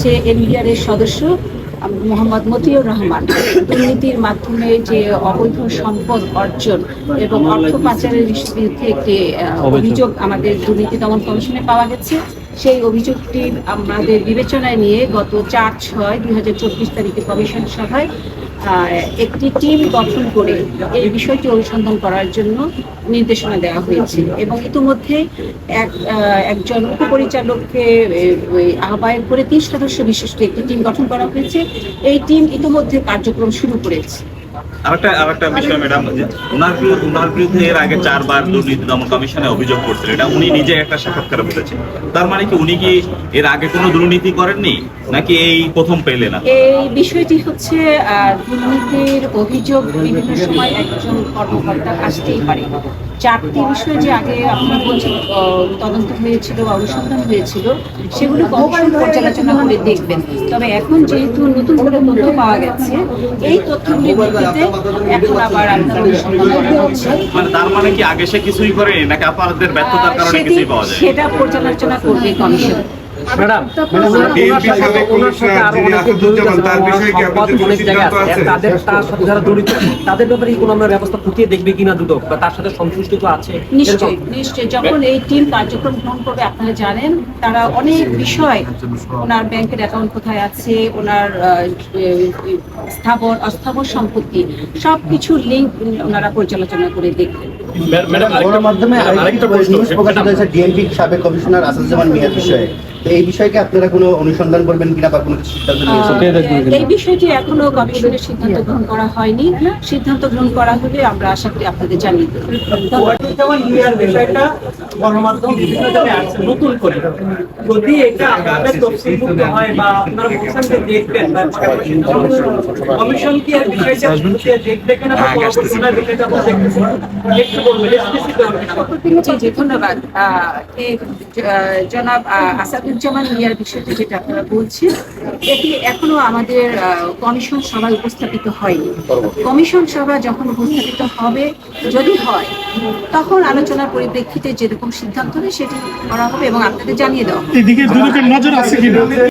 হচ্ছে এনবিআর এর সদস্য মোহাম্মদ মতিউর রহমান। দুর্নীতির মাধ্যমে যে অবৈধ সম্পদ অর্জন এবং অর্থ পাচারের বিরুদ্ধে একটি অভিযোগ আমাদের দুর্নীতি দমন কমিশনে পাওয়া গেছে। সেই অভিযোগটি আমাদের বিবেচনায় নিয়ে গত চার ছয় দুই হাজার চব্বিশ তারিখে কমিশন সভায় একটি টিম গঠন করে এই বিষয়টি অনুসন্ধান করার জন্য নির্দেশনা দেওয়া হয়েছে এবং ইতিমধ্যে এক একজন উপপরিচালককে আহ্বায়ক করে তিন সদস্য বিশিষ্ট একটি টিম গঠন করা হয়েছে। এই টিম ইতিমধ্যে কার্যক্রম শুরু করেছে। আরেকটা আরেকটা বিষয়, ম্যাডাম ওনার বিরুদ্ধে ওনার বিরুদ্ধে এর আগে চারবার দুর্নীতি দমন কমিশনে অভিযোগ এটা উনি নিজে একটা তার মানে কি উনি কি এর আগে কোনো দুর্নীতি করেননি? নাকি এই প্রথম এই বিষয়টি হচ্ছে দুর্নীতির অভিযোগ বিভিন্ন সময় একজন কর্মকর্তা আসতেই পারে। চারটি বিষয় যে আগে আপনারা বলছেন তদন্ত হয়েছিল বা অনুসন্ধান হয়েছিল সেগুলো কমিশন পর্যালোচনা করে দেখবেন। তবে এখন যেহেতু নতুন করে তথ্য পাওয়া গেছে, এই তথ্যগুলি ভিত্তিতে এখন আবার মানে তার মানে কি আগে সে কিছুই করে নাকি আপনাদের ব্যর্থতার কারণে কিছুই পাওয়া যায়? সেটা পর্যালোচনা করবে কমিশন। ম্যাডাম বিএনপি সাবেক কমিশনার যিনি আসাদুজ্জামান, তার বিষয়ে কি আপনাদের কোনো অনেক জায়গায় সিদ্ধান্ত আছে। আছে? তাদের তার সাথে যারা জড়িত তাদের ব্যাপারে কোনো আমরা ব্যবস্থা খতিয়ে দেখবে কিনা দুদক? বা তার সাথে সংশ্লিষ্ট তো আছে? নিশ্চয়ই নিশ্চয়ই। যখন এই টিম কার্যক্রম গ্রহণ করবে আপনারা জানেন তারা অনেক বিষয় ওনার ব্যাংকের অ্যাকাউন্ট কোথায় আছে ওনার স্থাবর অস্থাবর সম্পত্তি সব কিছু লিঙ্ক ওনারা পর্যালোচনা করে দেখবেন। ম্যাডাম গণমাধ্যমে আরেকটা নিউজ ডিএমপি সাবেক কমিশনার আসাদুজ্জামান মিয়ার বিষয়ে। তো এই বিষয়কে আপনারা কোনো অনুসন্ধান করবেন কিনা বা কোনো সিদ্ধান্ত নিয়েছেন? এই বিষয়টি এখনও কমিশনের সিদ্ধান্ত গ্রহণ করা হয়নি। সিদ্ধান্ত গ্রহণ করা হলে আমরা আশা করি আপনাদের জানিয়ে দেবো। ধন্যবাদ। যেমন নিয়ার বিষয়টা গণমাধ্যম বিভিন্ন জায়গায় আসছে নতুন করে। যদি এটা আপনাদের তফসিলভুক্ত হয় বা আপনারা বলছেন যে দেখবেন বা কমিশন কি আর বিষয়টা দেখবে কিনা বা পরবর্তী সময়ে বিষয়টা আপনারা দেখতেছেন একটু বলবেন স্পেসিফিক জি জি ধন্যবাদ। জনাব আহ, আসাদুজ্জামান মিয়ার বিষয়টি যেটা আপনারা বলছেন এটি এখনও আমাদের আহ, কমিশন সভায় উপস্থাপিত হয়নি। কমিশন সভা যখন উপস্থাপিত হবে যদি হয় তখন আলোচনার পরিপ্রেক্ষিতে যেরকম সিদ্ধান্ত হবে সেটি করা হবে এবং আপনাদের জানিয়ে দেওয়া হবে।